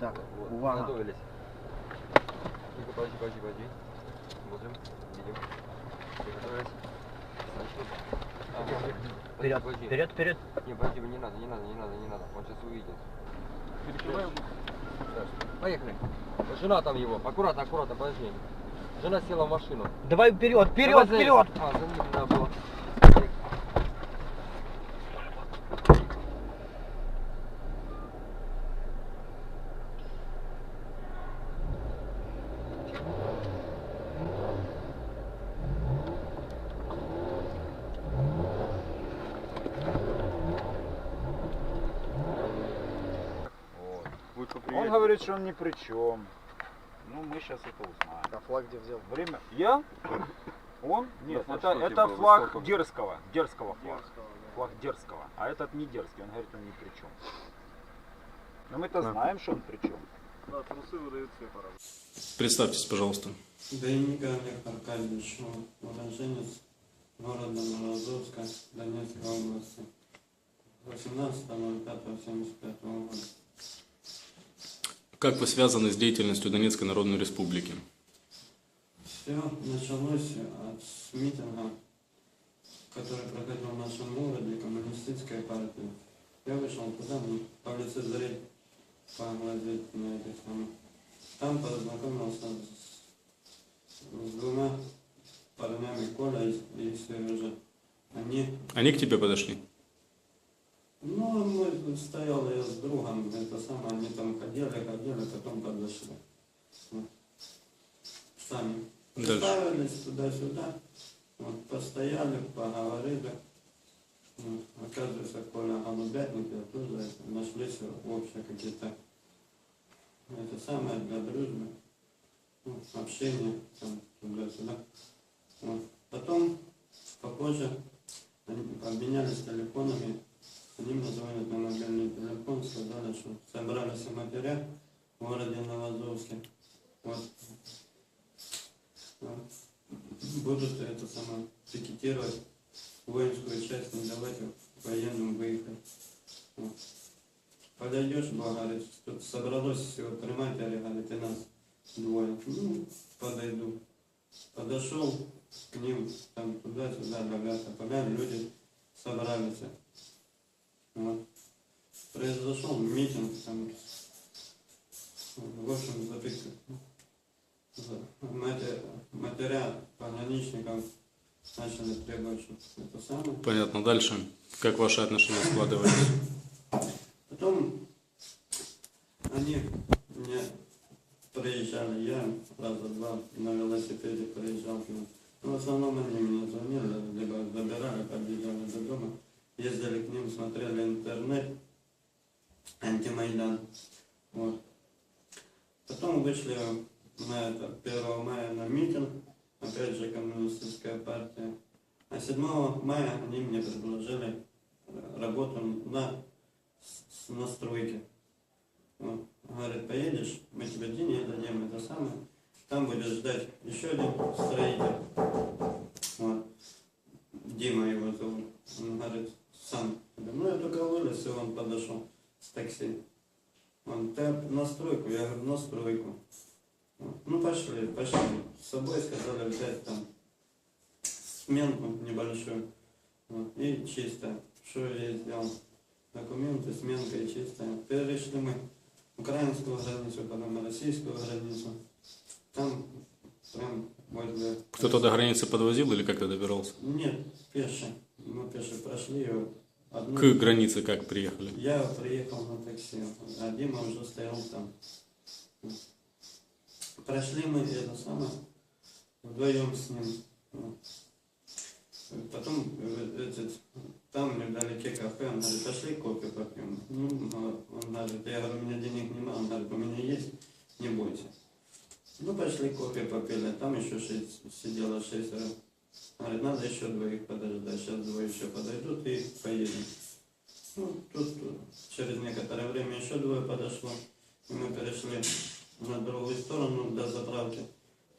Так, Вот, увага. Готовились. Ну-ка, подожди, подожди, подожди. Смотрим, видим. Приготовились. Начнем. А, Вперед, подожди. вперед, вперед. Не, подожди, не надо, не надо, не надо, не надо. Он сейчас увидит. Перекрываем. Поехали. Жена там его. Аккуратно, аккуратно, подожди. Жена села в машину. Давай вперед, вперед, Давай за- вперед. А, за ним надо было. Вот. Будет Он говорит, что он ни при чем. Ну, мы сейчас это узнаем. А флаг где взял? Время. Я? Он? Нет, Да, это, что это тебе, флаг сколько? дерзкого. Дерзкого флага. Флаг дерзкого. А этот не дерзкий. Он говорит, он ни при чем. Но мы-то знаем, что он при чем. Представьтесь, пожалуйста. Дейник Олег Аркадьевич, уроженец города Морозовска, Донецкой области. 18.05.75 года. Как вы связаны с деятельностью Донецкой Народной Республики? Все началось от с митинга, который проходил в нашем городе, коммунистической партии. Я вышел туда, ну, полицезреть, поглазеть на это самое. Там познакомился с, с двумя парнями, Коля и, и Сережа. Они Они к тебе подошли? Ну, мы стоял я с другом, это самое, они там ходили, ходили, потом подошли. Сами. Дальше. Представились туда-сюда, вот, постояли, поговорили. Вот. Оказывается, Коля Голубятник, я тоже нашлись общие какие-то, это самое, для дружбы, ну, общение, там, туда-сюда. Вот. Потом, попозже, они обменялись телефонами, мне звонят на мобильный телефон, сказали, что собрались матеря в городе Новозовске. Вот. Будут это самое пикетировать воинскую часть, не давать военным выехать. Вот. Подойдешь, говорит, тут собралось всего три матери, говорит, и нас двое. Ну, подойду. Подошел к ним, там туда-сюда, ребята, поляли, люди собрались. Вот. Произошел митинг, там, в общем, запик- за- матер- матеря пограничников начали требовать, что это самое. Понятно. Дальше. Как ваши отношения складывались? Потом они мне приезжали, я раза два на велосипеде приезжал к ним. Но в основном они меня звонили, либо забирали, подъезжали до дома, ездили к ним, смотрели интернет, антимайдан. Вот. Потом вышли на это 1 мая на митинг, опять же коммунистическая партия. А 7 мая они мне предложили э, работу на на стройке. Вот. Говорит, поедешь, мы тебе деньги дадим, это самое. Там будешь ждать еще один строитель. Вот. Дима его зовут. Он говорит, сам. Ну, я только вылез, и он подошел с такси. Он, ты на стройку? Я говорю, на стройку. Ну, пошли, пошли. С собой сказали взять там сменку небольшую. Вот. И чисто. Что я сделал? Документы, сменка и чистая. Перешли мы украинскую границу, потом российскую границу. Там прям возле... Кто-то до границы подвозил или как ты добирался? Нет, Мы пеше прошли ее. Одну... К границе как приехали? Я приехал на такси, а Дима уже стоял там. Прошли мы это самое вдвоем с ним. Потом э, этот, там недалеке кафе, он говорит, пошли кофе попьем. Ну, а он говорит, я говорю, у меня денег нема, он говорит, у меня есть, не бойся. Ну, пошли кофе попили, там еще шесть, сидело шестеро. Говорит, надо еще двоих подождать, сейчас двое еще подойдут и поедем. Ну, тут э, через некоторое время еще двое подошло, и мы перешли на другую сторону до заправки.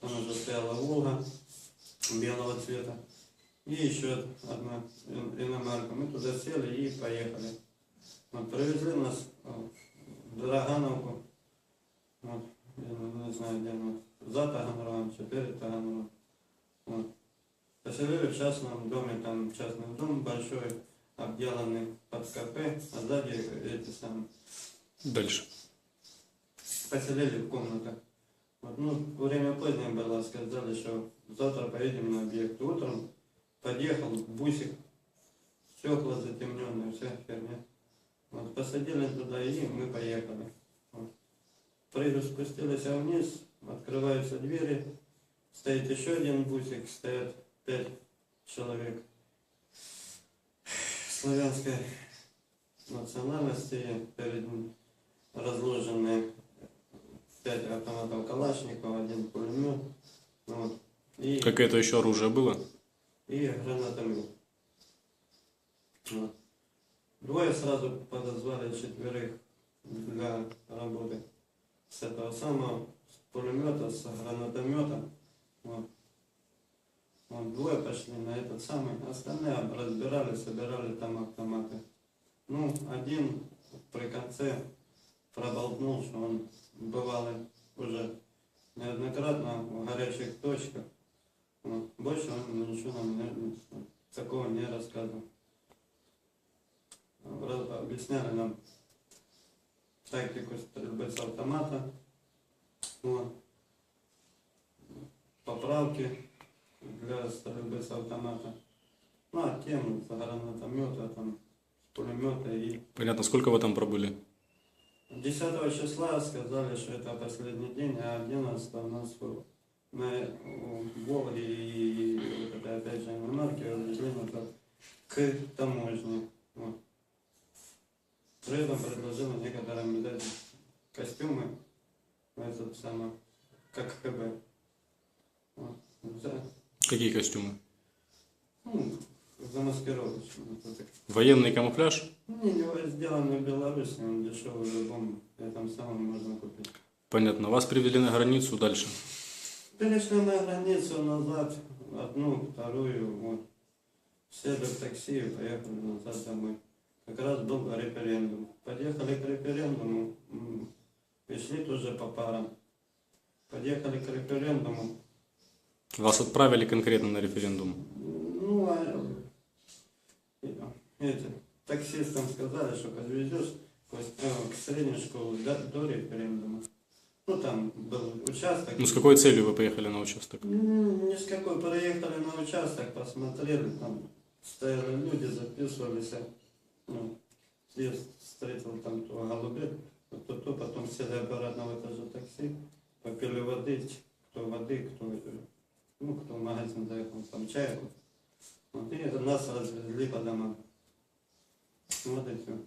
Там уже стояла Волга белого цвета. И еще одна ин- иномарка. Мы туда сели и поехали. Вот, привезли нас э, в Дорогановку. знаю, где мы, за Таганрогом, чи перед Таганрогом. Поселили в частном доме, там частный дом большой, обделанный под КП, а сзади эти самые Дальше. поселили в комнатах. Вот, ну, время позднее было, сказали, что завтра поедем на объект. Утром подъехал бусик, стекла затемненные, вся херня. Вот, посадили туда и мы поехали. Вот. Прыгаю, спустились вниз, открываются двери, стоит еще один бусик, стоят пять человек славянской национальности, перед ним разложены пять автоматов Калашникова, один пулемет, вот, и, Какое-то еще оружие было? и гранатомет. Вот. Двое сразу подозвали четверых для работы с этого самого, с пулемета, с гранатомета. Вот. Вот, двое пошли на этот самый, остальные разбирали, собирали там автоматы. Ну, один при конце проболтнул, что он бывалый уже неоднократно в горячих точках. Вот. Больше он ничего нам не- такого не рассказывал. Объясняли нам тактику стрельбы с автомата, вот. поправки для стрельбы с автомата. Ну, а тем с гранатомета, там, с пулемета и Понятно, сколько вы там пробыли? 10 числа сказали, что это последний день, а 11 у нас в- на Волге и вот это опять же иномарки развезли назад к таможне. Вот. При этом предложила некоторым взять костюмы, этот самый, как ХБ. Вот. Какие костюмы? Ну, замаскировочные. Военный камуфляж? Не, не сделан в Беларуси, он дешевый в любом этом самом можно купить. Понятно. Вас привели на границу дальше. Перешли на границу назад, одну, вторую, вот. Сели в такси и поехали назад домой. Как раз был референдум. Подъехали к референдуму, м, и шли тоже по парам. Подъехали к референдуму. Вас отправили конкретно на референдум. Ну, а э, эти, таксистам сказали, что подвезешь к, средней школе до, до референдума. Ну, там был участок. Ну, с какой целью вы поехали на участок? М, Ни с какой. Проехали на участок, посмотрели, там стояли люди, записывались. Ну, я встретил там то голубей, то, то, потом сели обратно в это же такси, попили воды, кто воды, кто, ну, кто в магазин заехал, там чай. Вот, и нас развезли по домам. Вот и все.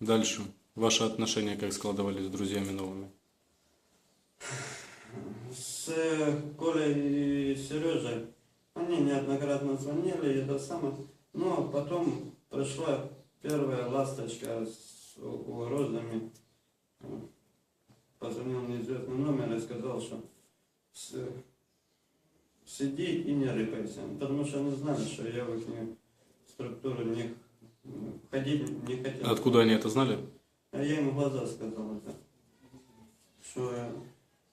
Дальше. Ваши отношения как складывались с друзьями новыми? с э, Колей и Сережей. Они неоднократно звонили, это самое. Но потом пришла первая ласточка с угрозами. Позвонил неизвестный номер и сказал, что сиди и не рыпайся. Потому что они знали, что я в их структуру не входить не хотел. Откуда они это знали? А я ему в глаза сказал это. Что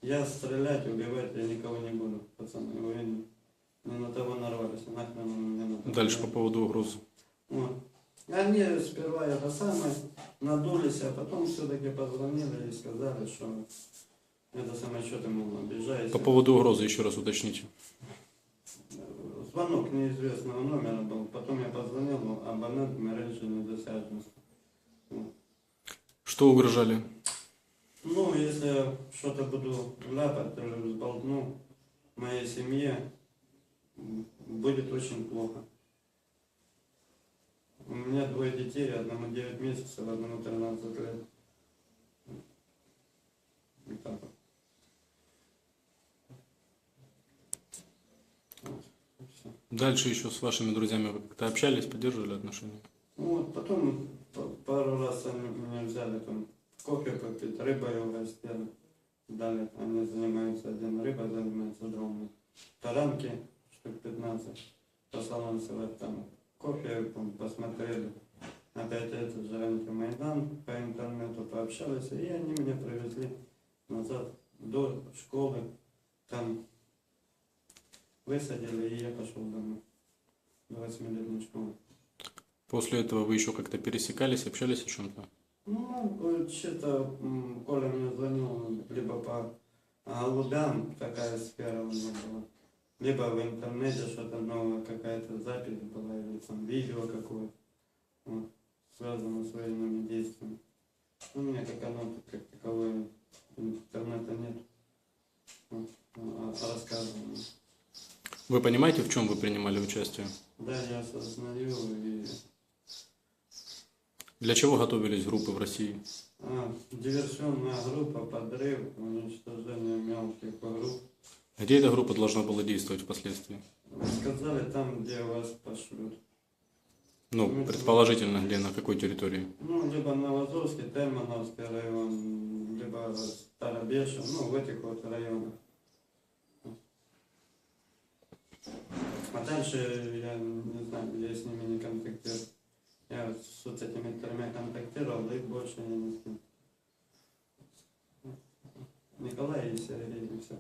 я стрелять, убивать я никого не буду, пацаны. Вы не, на того нарвались, нахрен он мне надо. Дальше по поводу угроз. Вот. Они сперва это самое надулись, а потом все-таки позвонили и сказали, что это самое, что ты, мол, обижаешься. По поводу угрозы еще раз уточните. Звонок неизвестного номера был. Потом я позвонил, но абонент мережи недосяжности. Что угрожали? Ну, если я что-то буду ляпать или взболтну моей семье, будет очень плохо. У меня двое детей, одному 9 месяцев, одному 13 лет. И так вот. Вот, и всё. Дальше еще с вашими друзьями вы как-то общались, поддерживали отношения? Ну вот потом пару раз они меня взяли там кофе попить, рыбой угостили. Дали, они занимаются, один рыба занимается, другой таранки, штук 15, посалансовать там кофе, там, посмотрели. Опять этот же антимайдан по интернету пообщались, и они меня привезли назад до школы. Там высадили, и я пошел домой. До 8 школы. После этого вы еще как-то пересекались, общались о чем-то? Ну, что-то Коля мне звонил либо по голубям, такая сфера у него была, либо в интернете что-то новое, какая-то запись была, или там видео какое-то, вот, связано с военными действиями. Ну, у меня как оно, как таковое, интернета нет. Вот, а, а рассказываю. Вы понимаете, в чем вы принимали участие? Да, я осознаю и Для чего готовились группы в России? а, диверсионная группа, подрыв, уничтожение мелких групп. Где эта группа должна была действовать впоследствии? Сказали там, где вас пошлют. Ну, предположительно, где, на какой территории? Ну, либо Новозовский, Термановский район, либо Старобешев, ну, в этих вот районах. А дальше я не знаю, я с ними не контактирую. Я с вот этими тремя контактировал, да и больше я не с. Николай и Сергей, и все.